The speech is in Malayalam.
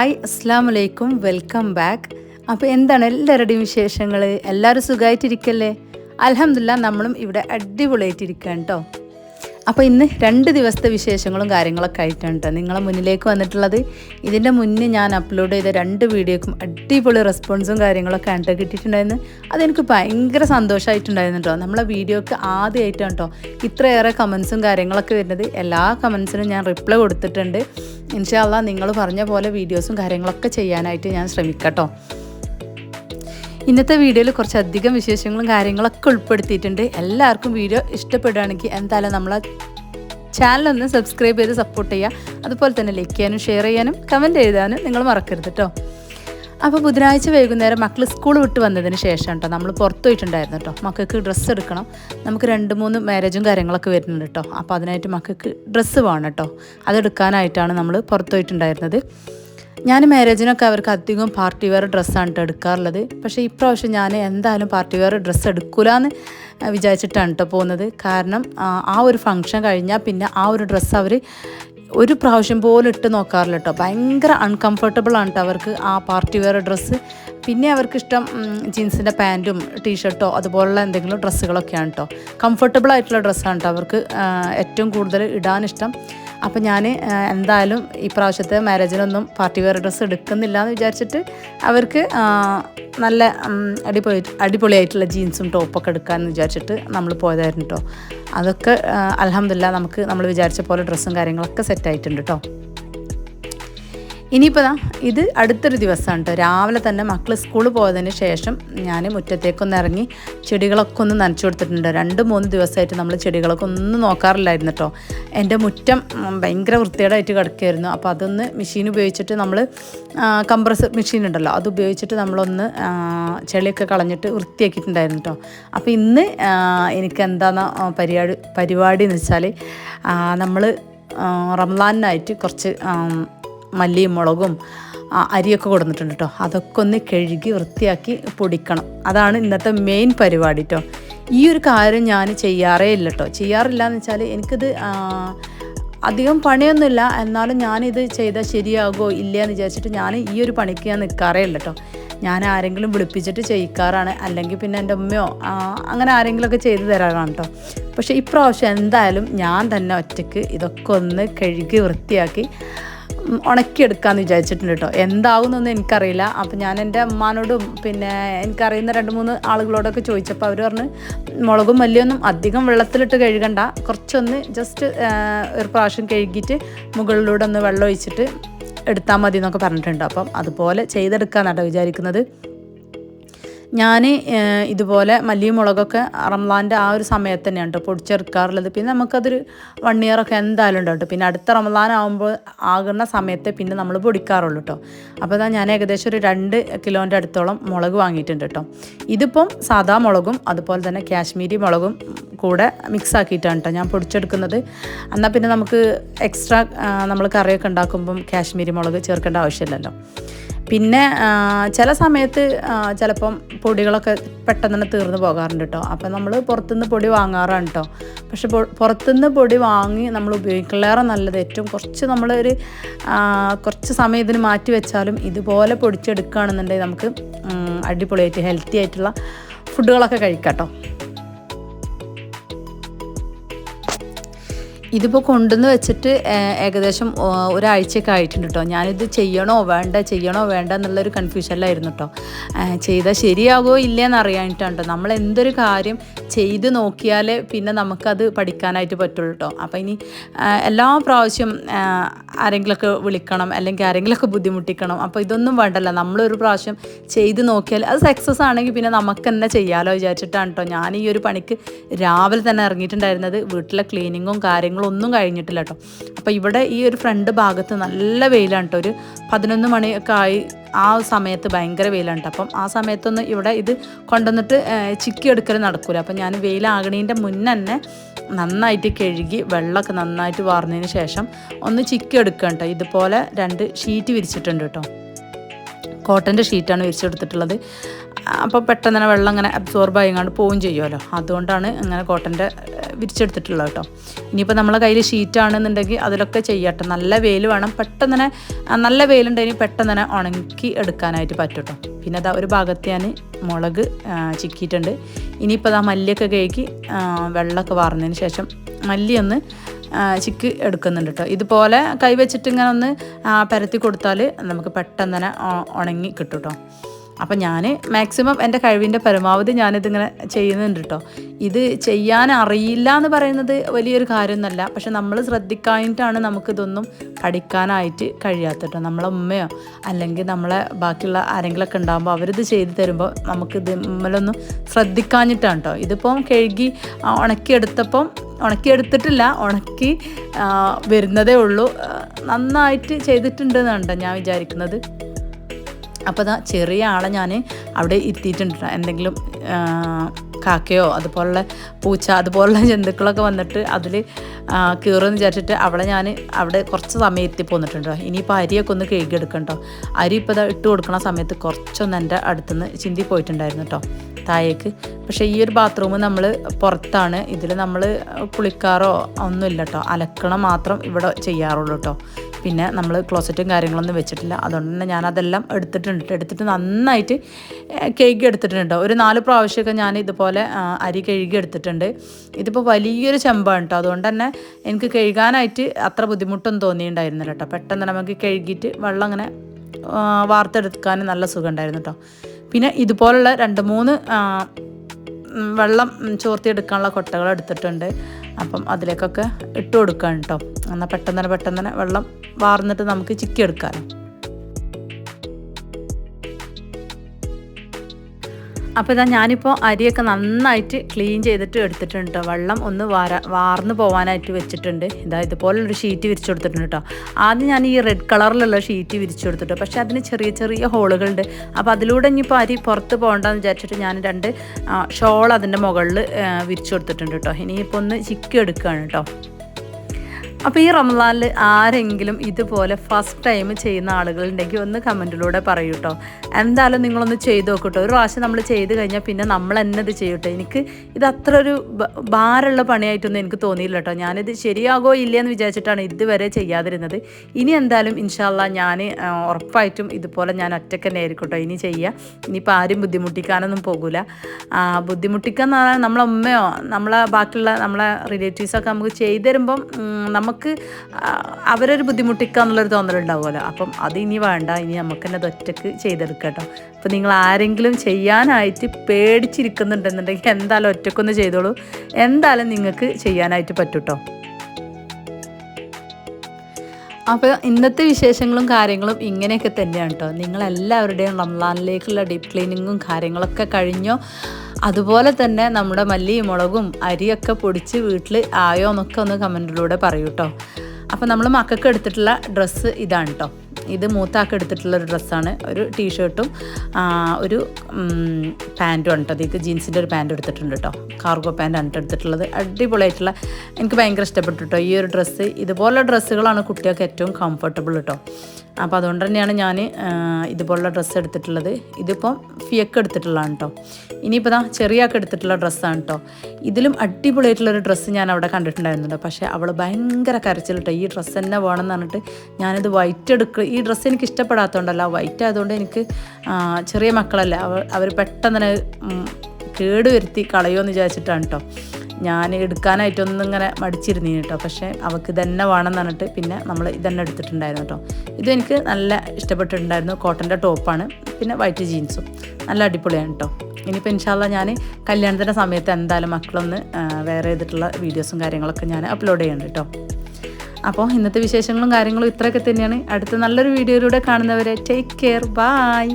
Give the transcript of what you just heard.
അസ്സാം വലൈക്കും വെൽക്കം ബാക്ക്. അപ്പോൾ എന്താണ് എല്ലാവരുടെയും വിശേഷങ്ങൾ എല്ലാവരും സുഖമായിട്ടിരിക്കല്ലേ അലഹമില്ല നമ്മളും ഇവിടെ അടിപൊളിയായിട്ടിരിക്കുകയാണ് കേട്ടോ അപ്പോൾ ഇന്ന് രണ്ട് ദിവസത്തെ വിശേഷങ്ങളും കാര്യങ്ങളൊക്കെ ആയിട്ടാണ് കേട്ടോ നിങ്ങളെ മുന്നിലേക്ക് വന്നിട്ടുള്ളത് ഇതിന്റെ മുന്നേ ഞാൻ അപ്ലോഡ് ചെയ്ത രണ്ട് വീഡിയോക്കും അടിപൊളി റെസ്പോൺസും കാര്യങ്ങളൊക്കെ ആണ് കേട്ടോ കിട്ടിയിട്ടുണ്ടായിരുന്നു. അതെനിക്ക് ഭയങ്കര സന്തോഷമായിട്ടുണ്ടായിരുന്നു കേട്ടോ നമ്മളെ വീഡിയോക്ക് ആദ്യമായിട്ടാണ് കേട്ടോ ഇത്രയേറെ കമൻസും കാര്യങ്ങളൊക്കെ വരുന്നത്. എല്ലാ കമൻസിനും ഞാൻ റിപ്ലൈ കൊടുത്തിട്ടുണ്ട്. ഇൻഷാല്ല നിങ്ങൾ പറഞ്ഞ പോലെ വീഡിയോസും കാര്യങ്ങളൊക്കെ ചെയ്യാനായിട്ട് ഞാൻ ശ്രമിക്കാം കേട്ടോ ഇന്നത്തെ വീഡിയോയിൽ കുറച്ചധികം വിശേഷങ്ങളും കാര്യങ്ങളൊക്കെ ഉൾപ്പെടുത്തിയിട്ടുണ്ട്. എല്ലാവർക്കും വീഡിയോ ഇഷ്ടപ്പെടുകയാണെങ്കിൽ എന്തായാലും നമ്മളെ ചാനലൊന്ന് സബ്സ്ക്രൈബ് ചെയ്ത് സപ്പോർട്ട് ചെയ്യുക. അതുപോലെ തന്നെ ലൈക്ക് ചെയ്യാനും ഷെയർ ചെയ്യാനും കമന്റ് എഴുതാനും നിങ്ങൾ മറക്കരുത് കേട്ടോ അപ്പോൾ ബുധനാഴ്ച വൈകുന്നേരം മക്കൾ സ്കൂൾ വിട്ട് വന്നതിന് ശേഷം കേട്ടോ നമ്മൾ പുറത്തു പോയിട്ടുണ്ടായിരുന്നു കേട്ടോ മക്കൾക്ക് ഡ്രസ്സ് എടുക്കണം. നമുക്ക് രണ്ട് മൂന്ന് മാരേജും കാര്യങ്ങളൊക്കെ വരുന്നുണ്ട് കേട്ടോ അപ്പോൾ അതിനായിട്ട് മക്കൾക്ക് ഡ്രസ്സ് വേണം കേട്ടോ അതെടുക്കാനായിട്ടാണ് നമ്മൾ പുറത്തു പോയിട്ടുണ്ടായിരുന്നത്. ഞാൻ മാരേജിനൊക്കെ അവർക്ക് അധികം പാർട്ടി വെയർ ഡ്രസ്സാണ് കേട്ടോ എടുക്കാറുള്ളത്. പക്ഷേ ഇപ്രാവശ്യം ഞാൻ എന്തായാലും പാർട്ടി വെയർ ഡ്രസ്സ് എടുക്കൂലെന്ന് വിചാരിച്ചിട്ടാണ് കേട്ടോ പോകുന്നത്. കാരണം ആ, ഒരു ഫംഗ്ഷൻ കഴിഞ്ഞാൽ പിന്നെ ആ ഒരു ഡ്രസ്സ് അവർ ഒരു പ്രാവശ്യം പോലും ഇട്ട് നോക്കാറില്ല കേട്ടോ ഭയങ്കര അൺകംഫർട്ടബിൾ ആണ് കേട്ടോ അവർക്ക് ആ പാർട്ടി വെയർ ഡ്രസ്സ് പിന്നെ അവർക്കിഷ്ടം ജീൻസിന്റെ പാന്റും ടീഷർട്ടോ അതുപോലുള്ള എന്തെങ്കിലും ഡ്രസ്സുകളൊക്കെയാണ് കേട്ടോ കംഫർട്ടബിൾ ആയിട്ടുള്ള ഡ്രസ്സാണ് കേട്ടോ അവർക്ക് ഏറ്റവും കൂടുതൽ ഇടാനിഷ്ടം അപ്പോൾ ഞാൻ എന്തായാലും ഇപ്രാവശ്യത്തെ പ്രാവശ്യത്തെ മാരേജിനൊന്നും പാർട്ടി വെയർ ഡ്രസ്സ് എടുക്കുന്നില്ല എന്ന് വിചാരിച്ചിട്ട് അവർക്ക് നല്ല അടിപൊളി അടിപൊളിയായിട്ടുള്ള ജീൻസും ടോപ്പൊക്കെ എടുക്കാമെന്ന് വിചാരിച്ചിട്ട് നമ്മൾ പോയതായിരുന്നു കേട്ടോ അതൊക്കെ അലഹമില്ല നമുക്ക് നമ്മൾ വിചാരിച്ച പോലെ ഡ്രസ്സും കാര്യങ്ങളൊക്കെ സെറ്റായിട്ടുണ്ട് കേട്ടോ ഇനിയിപ്പോൾ ദാ ഇത് അടുത്തൊരു ദിവസമാണ് കേട്ടോ. രാവിലെ തന്നെ മക്കൾ സ്കൂളിൽ പോയതിന് ശേഷം ഞാൻ മുറ്റത്തേക്കൊന്ന് ഇറങ്ങി ചെടികളൊക്കെ ഒന്ന് നനച്ചു കൊടുത്തിട്ടുണ്ട്. രണ്ട് മൂന്ന് ദിവസമായിട്ട് നമ്മൾ ചെടികളൊക്കെ ഒന്നും നോക്കാറില്ലായിരുന്നു കേട്ടോ. എന്റെ മുറ്റം ഭയങ്കര വൃത്തികേടായിട്ട് കിടക്കുകയായിരുന്നു അപ്പോൾ അതൊന്ന് മെഷീൻ ഉപയോഗിച്ചിട്ട് നമ്മൾ കംപ്രസർ മെഷീൻ ഉണ്ടല്ലോ അത് ഉപയോഗിച്ചിട്ട് നമ്മളൊന്ന് ചെളിയൊക്കെ കളഞ്ഞിട്ട് വൃത്തിയാക്കിയിട്ടുണ്ടായിരുന്നു കേട്ടോ. അപ്പോൾ ഇന്ന് എനിക്ക് എന്താണ് പരിപാടി പരിപാടി എന്ന് വെച്ചാൽ നമ്മൾ റംലാനായിട്ട് കുറച്ച് മല്ലിയും മുളകും അരിയൊക്കെ കൊടുത്തിട്ടുണ്ട് കേട്ടോ അതൊക്കെ ഒന്ന് കഴുകി വൃത്തിയാക്കി പൊടിക്കണം. അതാണ് ഇന്നത്തെ മെയിൻ പരിപാടി കേട്ടോ ഈ ഒരു കാര്യം ഞാൻ ചെയ്യാറേ ഇല്ല കേട്ടോ ചെയ്യാറില്ല എന്ന് വെച്ചാൽ എനിക്കിത് അധികം പണിയൊന്നുമില്ല. എന്നാലും ഞാനിത് ചെയ്താൽ ശരിയാകുമോ ഇല്ല എന്ന് വിചാരിച്ചിട്ട് ഞാൻ ഈ ഒരു പണിക്ക് ഞാൻ നിൽക്കാറേ ഇല്ല കേട്ടോ ഞാൻ ആരെങ്കിലും വിളിപ്പിച്ചിട്ട് ചെയ്യിക്കാറാണ്. അല്ലെങ്കിൽ പിന്നെ എന്റെ ഉമ്മയോ അങ്ങനെ ആരെങ്കിലുമൊക്കെ ചെയ്തു തരാറാണ് കേട്ടോ പക്ഷേ ഇപ്രാവശ്യം എന്തായാലും ഞാൻ തന്നെ ഒറ്റയ്ക്ക് ഇതൊക്കെ ഒന്ന് കഴുകി വൃത്തിയാക്കി ഉണക്കിയെടുക്കാമെന്ന് വിചാരിച്ചിട്ടുണ്ട് കേട്ടോ. എന്താവുന്നൊന്നും എനിക്കറിയില്ല. അപ്പം ഞാൻ എന്റെ അമ്മാനോടും പിന്നെ എനിക്കറിയുന്ന രണ്ട് മൂന്ന് ആളുകളോടൊക്കെ ചോദിച്ചപ്പോൾ അവർ പറഞ്ഞ് മുളകും മല്ലിയൊന്നും അധികം വെള്ളത്തിലിട്ട് കഴുകണ്ട. കുറച്ചൊന്ന് ജസ്റ്റ് ഒരു പ്രാവശ്യം കഴുകിയിട്ട് മുകളിലൂടെ ഒന്ന് വെള്ളം ഒഴിച്ചിട്ട് എടുത്താൽ മതി എന്നൊക്കെ പറഞ്ഞിട്ടുണ്ട്. അപ്പം അതുപോലെ ചെയ്തെടുക്കാന്നാട്ടോ വിചാരിക്കുന്നത്. ഞാൻ ഇതുപോലെ മല്ലിയും മുളകൊക്കെ റംലാന്റെ ആ ഒരു സമയത്ത് തന്നെയാണ് കേട്ടോ പൊടിച്ചെടുക്കാറുള്ളത്. പിന്നെ നമുക്കതൊരു വൺ ഇയറൊക്കെ എന്തായാലും ഉണ്ടാവും പിന്നെ അടുത്ത റംലാൻ ആകുമ്പോൾ ആകുന്ന സമയത്ത് പിന്നെ നമ്മൾ പൊടിക്കാറുള്ളൂ കേട്ടോ അപ്പോൾ ഞാൻ ഏകദേശം ഒരു രണ്ട് കിലോന്റെ അടുത്തോളം മുളക് വാങ്ങിയിട്ടുണ്ട് കേട്ടോ ഇതിപ്പം സാദാ മുളകും അതുപോലെ തന്നെ കാശ്മീരി മുളകും കൂടെ മിക്സ് ആക്കിയിട്ടാണ് കേട്ടോ ഞാൻ പൊടിച്ചെടുക്കുന്നത്. എന്നാൽ പിന്നെ നമുക്ക് എക്സ്ട്രാ നമ്മൾ കറിയൊക്കെ ഉണ്ടാക്കുമ്പം കാശ്മീരി മുളക് ചേർക്കേണ്ട ആവശ്യമില്ലല്ലോ. പിന്നെ ചില സമയത്ത് ചിലപ്പം പൊടികളൊക്കെ പെട്ടെന്ന് തന്നെ തീർന്നു പോകാറുണ്ട് കേട്ടോ അപ്പം നമ്മൾ പുറത്തുനിന്ന് പൊടി വാങ്ങാറാണ് കേട്ടോ പക്ഷെ പുറത്തുനിന്ന് പൊടി വാങ്ങി നമ്മൾ ഉപയോഗിക്കലേറെ നല്ലത് ഏറ്റവും കുറച്ച് നമ്മളൊരു കുറച്ച് സമയം ഇതിന് മാറ്റി വെച്ചാലും ഇതുപോലെ പൊടിച്ചെടുക്കുകയാണെന്നുണ്ടെങ്കിൽ നമുക്ക് അടിപൊളിയായിട്ട് ഹെൽത്തി ആയിട്ടുള്ള ഫുഡുകളൊക്കെ കഴിക്കാം കേട്ടോ ഇതിപ്പോൾ കൊണ്ടുവന്ന് വെച്ചിട്ട് ഏകദേശം ഒരാഴ്ചയൊക്കെ ആയിട്ടുണ്ട് കേട്ടോ ഞാനിത് ചെയ്യണോ വേണ്ട ചെയ്യണോ വേണ്ട എന്നുള്ളൊരു കൺഫ്യൂഷനിലായിരുന്നു കേട്ടോ ചെയ്താൽ ശരിയാകുമോ ഇല്ലയെന്ന് അറിയാനിട്ടാണ് കേട്ടോ നമ്മൾ എന്തൊരു കാര്യം ചെയ്ത് നോക്കിയാലേ പിന്നെ നമുക്കത് പഠിക്കാനായിട്ട് പറ്റുള്ളൂ കേട്ടോ അപ്പോൾ ഇനി എല്ലാ പ്രാവശ്യം ആരെങ്കിലൊക്കെ വിളിക്കണം അല്ലെങ്കിൽ ആരെങ്കിലുമൊക്കെ ബുദ്ധിമുട്ടിക്കണം അപ്പോൾ ഇതൊന്നും വേണ്ടല്ലോ. നമ്മളൊരു പ്രാവശ്യം ചെയ്ത് നോക്കിയാൽ അത് സക്സസ് ആണെങ്കിൽ പിന്നെ നമുക്ക് തന്നെ ചെയ്യാമല്ലോ വിചാരിച്ചിട്ടാണ് കേട്ടോ ഞാൻ ഈ ഒരു പണിക്ക് രാവിലെ തന്നെ ഇറങ്ങിയിട്ടുണ്ടായിരുന്നത്. വീട്ടിലെ ക്ലീനിങ്ങും കാര്യങ്ങളും ഒന്നും കഴിഞ്ഞിട്ടില്ല കേട്ടോ അപ്പോൾ ഇവിടെ ഈ ഒരു ഫ്രണ്ട് ഭാഗത്ത് നല്ല വെയിലാണ് കേട്ടോ ഒരു പതിനൊന്ന് മണിയൊക്കെ ആയി ആ സമയത്ത് ഭയങ്കര വെയിലാണ് കേട്ടോ അപ്പം ആ സമയത്തൊന്നും ഇവിടെ ഇത് കൊണ്ടുവന്നിട്ട് ചിക്കി എടുക്കൽ നടക്കൂല. അപ്പം ഞാൻ വെയിലാകണീന്റെ മുന്നേ തന്നെ നന്നായിട്ട് കഴുകി വെള്ളമൊക്കെ നന്നായിട്ട് വാർന്നതിന് ശേഷം ഒന്ന് ചിക്കി എടുക്കുക കേട്ടോ ഇതുപോലെ രണ്ട് ഷീറ്റ് വിരിച്ചിട്ടുണ്ട് കേട്ടോ കോട്ടന്റെ ഷീറ്റാണ് വിരിച്ചെടുത്തിട്ടുള്ളത്. അപ്പോൾ പെട്ടെന്ന് തന്നെ വെള്ളം അങ്ങനെ അബ്സോർബ് ആയിങ്ങാണ്ട് പോവുകയും ചെയ്യുമല്ലോ. അതുകൊണ്ടാണ് അങ്ങനെ കോട്ടന്റെ വിരിച്ചെടുത്തിട്ടുള്ളത് കേട്ടോ. ഇനിയിപ്പോൾ നമ്മളെ കയ്യിൽ ഷീറ്റാണെന്നുണ്ടെങ്കിൽ അതിലൊക്കെ ചെയ്യട്ടെ. നല്ല വെയിൽ വേണം. പെട്ടെന്ന് തന്നെ നല്ല വെയിലുണ്ടെങ്കിൽ പെട്ടെന്ന് തന്നെ ഉണക്കി എടുക്കാനായിട്ട് പറ്റും കേട്ടോ. പിന്നെ അതാ ഒരു ഭാഗത്ത് ഞാൻ മുളക് ചിക്കിയിട്ടുണ്ട്. ഇനിയിപ്പോൾ അതാ മല്ലിയൊക്കെ കഴുകി വെള്ളമൊക്കെ വാർന്നതിന് ശേഷം മല്ലി ഒന്ന് ആ, ചിക്ക് എടുക്കുന്നുണ്ട് കേട്ടോ. ഇതുപോലെ കൈവച്ചിട്ട് ഇങ്ങനെ ഒന്ന് പരത്തി കൊടുത്താൽ നമുക്ക് പെട്ടെന്ന് തന്നെ ഉണങ്ങി കിട്ടും കേട്ടോ. അപ്പം ഞാൻ മാക്സിമം എന്റെ കഴിവിന്റെ പരമാവധി ഞാനിതിങ്ങനെ ചെയ്യുന്നുണ്ട് കേട്ടോ ഇത് ചെയ്യാൻ അറിയില്ല എന്ന് പറയുന്നത് വലിയൊരു കാര്യമൊന്നുമല്ല. പക്ഷെ നമ്മൾ ശ്രദ്ധിക്കാനായിട്ടാണ് നമുക്കിതൊന്നും പഠിക്കാനായിട്ട് കഴിയാത്ത കേട്ടോ നമ്മളെ ഉമ്മയോ അല്ലെങ്കിൽ നമ്മളെ ബാക്കിയുള്ള ആരെങ്കിലുമൊക്കെ ഉണ്ടാകുമ്പോൾ അവരിത് ചെയ്ത് തരുമ്പോൾ നമുക്കിത് നമ്മളൊന്നും ശ്രദ്ധിക്കാഞ്ഞിട്ടാണ് കേട്ടോ ഇതിപ്പം കഴുകി ഉണക്കിയെടുത്തപ്പം ഉണക്കിയെടുത്തിട്ടില്ല ഉണക്കി വരുന്നതേ ഉള്ളൂ. നന്നായിട്ട് ചെയ്തിട്ടുണ്ടെന്നാണ് ഞാൻ വിചാരിക്കുന്നത്. അപ്പോൾ അതാ ചെറിയ ആളെ ഞാൻ അവിടെ ഇരുത്തിയിട്ടുണ്ട് ട്ടോ. എന്തെങ്കിലും കാക്കയോ അതുപോലുള്ള പൂച്ച അതുപോലുള്ള ജന്തുക്കളൊക്കെ വന്നിട്ട് അതിൽ കീറുമെന്ന് വിചാരിച്ചിട്ട് അവളെ ഞാൻ അവിടെ കുറച്ച് സമയം എത്തി പോന്നിട്ടുണ്ടോ ഇനിയിപ്പോൾ അരിയൊക്കെ ഒന്ന് കഴുകിയെടുക്കണ്ടോ അരി ഇപ്പോൾ ഇട്ട് കൊടുക്കണ സമയത്ത് കുറച്ചൊന്ന് എന്റെ അടുത്തുനിന്ന് ചിന്തി പോയിട്ടുണ്ടായിരുന്നു കേട്ടോ താഴേക്ക്. പക്ഷേ ഈ ഒരു ബാത്റൂം നമ്മൾ പുറത്താണ്. ഇതിൽ നമ്മൾ കുളിക്കാറോ ഒന്നുമില്ല കേട്ടോ അലക്കണം മാത്രം ഇവിടെ ചെയ്യാറുള്ളൂ കേട്ടോ പിന്നെ നമ്മൾ ക്ലോസറ്റും കാര്യങ്ങളൊന്നും വെച്ചിട്ടില്ല. അതുകൊണ്ട് തന്നെ ഞാൻ അതെല്ലാം എടുത്തിട്ടുണ്ട്. ട്ടോ. എടുത്തിട്ട് നന്നായിട്ട് കേക്ക് എടുത്തിട്ടുണ്ട് ഒരു നാല് പ്രാവശ്യമൊക്കെ ഞാൻ ഇതുപോലെ അരി കഴുകി എടുത്തിട്ടുണ്ട്. ഇതിപ്പോൾ വലിയൊരു ചെമ്പാണ് കേട്ടോ അതുകൊണ്ട് തന്നെ എനിക്ക് കഴുകാനായിട്ട് അത്ര ബുദ്ധിമുട്ടൊന്നും തോന്നിയിട്ടുണ്ടായിരുന്നില്ല കേട്ടോ പെട്ടെന്ന് നമുക്ക് കഴുകിയിട്ട് വെള്ളം അങ്ങനെ വാർത്തെടുക്കാൻ നല്ല സുഖം ഉണ്ടായിരുന്നു കേട്ടോ പിന്നെ ഇതുപോലുള്ള രണ്ട് മൂന്ന് വെള്ളം ചോർത്തി ചോർത്തിയെടുക്കാനുള്ള കൊട്ടകൾ എടുത്തിട്ടുണ്ട്. അപ്പം അതിലേക്കൊക്കെ ഇട്ട് കൊടുക്കാൻ കേട്ടോ എന്നാൽ പെട്ടെന്ന് തന്നെ പെട്ടെന്ന് തന്നെ വെള്ളം വാർന്നിട്ട് നമുക്ക് ചിക്കി എടുക്കാമല്ലോ അപ്പോൾ ഇതാ ഞാനിപ്പോൾ അരിയൊക്കെ നന്നായിട്ട് ക്ലീൻ ചെയ്തിട്ട് എടുത്തിട്ടുണ്ട് കേട്ടോ വെള്ളം ഒന്ന് വാര വാർന്ന് പോകാനായിട്ട് വെച്ചിട്ടുണ്ട്. ഇതാ ഇതുപോലുള്ളൊരു ഷീറ്റ് വിരിച്ചു കൊടുത്തിട്ടുണ്ട് കേട്ടോ ആദ്യം ഞാൻ ഈ റെഡ് കളറിലുള്ള ഷീറ്റ് വിരിച്ചു കൊടുത്തിട്ടു. പക്ഷേ അതിന് ചെറിയ ചെറിയ ഹോളുകളുണ്ട്. അപ്പോൾ അതിലൂടെ ഇനിയിപ്പോൾ അരി പുറത്ത് പോകണ്ടെന്ന് വിചാരിച്ചിട്ട് ഞാൻ രണ്ട് ഷോൾ അതിന്റെ മുകളിൽ വിരിച്ചു കൊടുത്തിട്ടുണ്ട് കേട്ടോ ഇനിയിപ്പോൾ ഒന്ന് ചിക്കി എടുക്കുകയാണ് കേട്ടോ അപ്പോൾ ഈ റംസാനിൽ ആരെങ്കിലും ഇതുപോലെ ഫസ്റ്റ് ടൈം ചെയ്യുന്ന ആളുകളുണ്ടെങ്കിൽ ഒന്ന് കമന്റിലൂടെ പറയൂ കേട്ടോ എന്തായാലും നിങ്ങളൊന്ന് ചെയ്ത് നോക്കട്ടോ ഒരു പ്രാവശ്യം നമ്മൾ ചെയ്ത് കഴിഞ്ഞാൽ പിന്നെ നമ്മൾ തന്നെ ഇത് ചെയ്യട്ടോ എനിക്ക് ഇത് അത്ര ഒരു ഭാരമുള്ള പണിയായിട്ടൊന്നും എനിക്ക് തോന്നിയില്ല കേട്ടോ ഞാനിത് ശരിയാകോ ഇല്ലയെന്ന് വിചാരിച്ചിട്ടാണ് ഇതുവരെ ചെയ്യാതിരുന്നത്. ഇനി എന്തായാലും ഇൻഷാല്ല ഞാൻ ഉറപ്പായിട്ടും ഇതുപോലെ ഞാൻ ഒറ്റയ്ക്ക് തന്നെ ആയിരിക്കും കേട്ടോ ഇനി ചെയ്യുക ഇനിയിപ്പോൾ ആരും ബുദ്ധിമുട്ടിക്കാനൊന്നും പോകില്ല ബുദ്ധിമുട്ടിക്കുക എന്ന് പറഞ്ഞാൽ നമ്മളെ ഉമ്മയോ നമ്മളെ ബാക്കിയുള്ള നമ്മളെ റിലേറ്റീവ്സൊക്കെ നമുക്ക് ചെയ്തു തരുമ്പം ഉം, നമുക്ക് അവരൊരു ബുദ്ധിമുട്ടിക്കുക എന്നുള്ളൊരു തോന്നലുണ്ടാവുമല്ലോ. അപ്പം അത് ഇനി വേണ്ട ഇനി നമുക്ക് തന്നെ അത് ഒറ്റയ്ക്ക് ചെയ്തെടുക്കാം കേട്ടോ അപ്പം നിങ്ങൾ ആരെങ്കിലും ചെയ്യാനായിട്ട് പേടിച്ചിരിക്കുന്നുണ്ടെന്നുണ്ടെങ്കിൽ എന്തായാലും ഒറ്റക്കൊന്ന് ചെയ്തോളൂ. എന്തായാലും നിങ്ങൾക്ക് ചെയ്യാനായിട്ട് പറ്റൂട്ടോ. അപ്പോൾ ഇന്നത്തെ വിശേഷങ്ങളും കാര്യങ്ങളും ഇങ്ങനെയൊക്കെ തന്നെയാണ് കേട്ടോ നിങ്ങളെല്ലാവരുടെയും റംലാനിലേക്കുള്ള ഡീപ് ക്ലീനിങ്ങും കാര്യങ്ങളൊക്കെ കഴിഞ്ഞോ? അതുപോലെ തന്നെ നമ്മുടെ മല്ലിയും മുളകും അരിയൊക്കെ പൊടിച്ച് വീട്ടിൽ ആയോ എന്നൊക്കെ ഒന്ന് കമന്റിലൂടെ പറയൂ കേട്ടോ അപ്പോൾ നമ്മൾ മക്കൾക്ക് എടുത്തിട്ടുള്ള ഡ്രസ്സ് ഇതാണ് കേട്ടോ ഇത് മൂത്താക്ക് ഒരു ഡ്രസ്സാണ്. ഒരു ടീഷർട്ടും ഒരു പാന്റും ആണ് കേട്ടോ അതിലേക്ക് ജീൻസിന്റെ ഒരു പാന്റ് എടുത്തിട്ടുണ്ട് കേട്ടോ കാർഗോ പാന്റ് കേട്ടോ എടുത്തിട്ടുള്ളത്. അടിപൊളിയായിട്ടുള്ള എനിക്ക് ഭയങ്കര ഇഷ്ടപ്പെട്ടു കേട്ടോ ഈ ഒരു ഡ്രസ്സ് ഇതുപോലുള്ള ഡ്രസ്സുകളാണ് കുട്ടികൾക്ക് ഏറ്റവും കംഫർട്ടബിൾ കേട്ടോ അപ്പോൾ അതുകൊണ്ട് തന്നെയാണ് ഞാൻ ഇതുപോലുള്ള ഡ്രസ്സ് എടുത്തിട്ടുള്ളത്. ഇതിപ്പം ഫിയക്ക് എടുത്തിട്ടുള്ളതാണ് കേട്ടോ ഇനിയിപ്പോൾ ദാ ചെറിയാക്ക് എടുത്തിട്ടുള്ള ഡ്രസ്സാണ് കേട്ടോ ഇതിലും അടിപൊളിയായിട്ടുള്ളൊരു ഡ്രസ്സ് ഞാൻ അവിടെ കണ്ടിട്ടുണ്ടായിരുന്നുണ്ട്. പക്ഷേ അവൾ ഭയങ്കര കരച്ചിൽ കേട്ടോ ഈ ഡ്രസ്സ് തന്നെ വേണം എന്ന് പറഞ്ഞിട്ട് ഞാനിത് വൈറ്റ് എടുക്കുക ഈ ഡ്രസ്സ് എനിക്ക് ഇഷ്ടപ്പെടാത്തതുകൊണ്ടല്ല. വൈറ്റ് ആയതുകൊണ്ട് എനിക്ക് ചെറിയ മക്കളല്ല. അവർ അവർ പെട്ടെന്ന് തന്നെ കേടുവരുത്തി കേട് വരുത്തി കളയുമെന്ന് വിചാരിച്ചിട്ടാണ് കേട്ടോ ഞാൻ എടുക്കാനായിട്ടൊന്നും ഇങ്ങനെ മടിച്ചിരുന്നു കേട്ടോ പക്ഷേ അവൾക്ക് ഇതന്നെ വേണം എന്ന് പറഞ്ഞിട്ട് പിന്നെ നമ്മൾ ഇതന്നെ എടുത്തിട്ടുണ്ടായിരുന്നു കേട്ടോ ഇത് എനിക്ക് നല്ല ഇഷ്ടപ്പെട്ടിട്ടുണ്ടായിരുന്നു. കോട്ടന്റെ ടോപ്പാണ്. പിന്നെ വൈറ്റ് ജീൻസും. നല്ല അടിപൊളിയാണ് കേട്ടോ ഇനിയിപ്പോൾ ഇൻഷാല്ല ഞാൻ കല്യാണത്തിന്റെ സമയത്ത് എന്തായാലും മക്കളൊന്ന് വേറെ ചെയ്തിട്ടുള്ള വീഡിയോസും കാര്യങ്ങളൊക്കെ ഞാൻ അപ്ലോഡ് ചെയ്യുന്നുണ്ട് കേട്ടോ അപ്പോൾ ഇന്നത്തെ വിശേഷങ്ങളും കാര്യങ്ങളും ഇത്രയൊക്കെ തന്നെയാണ്. അടുത്ത നല്ലൊരു വീഡിയോയിലൂടെ കാണുന്നവരെ ടേക്ക് കെയർ ബായ്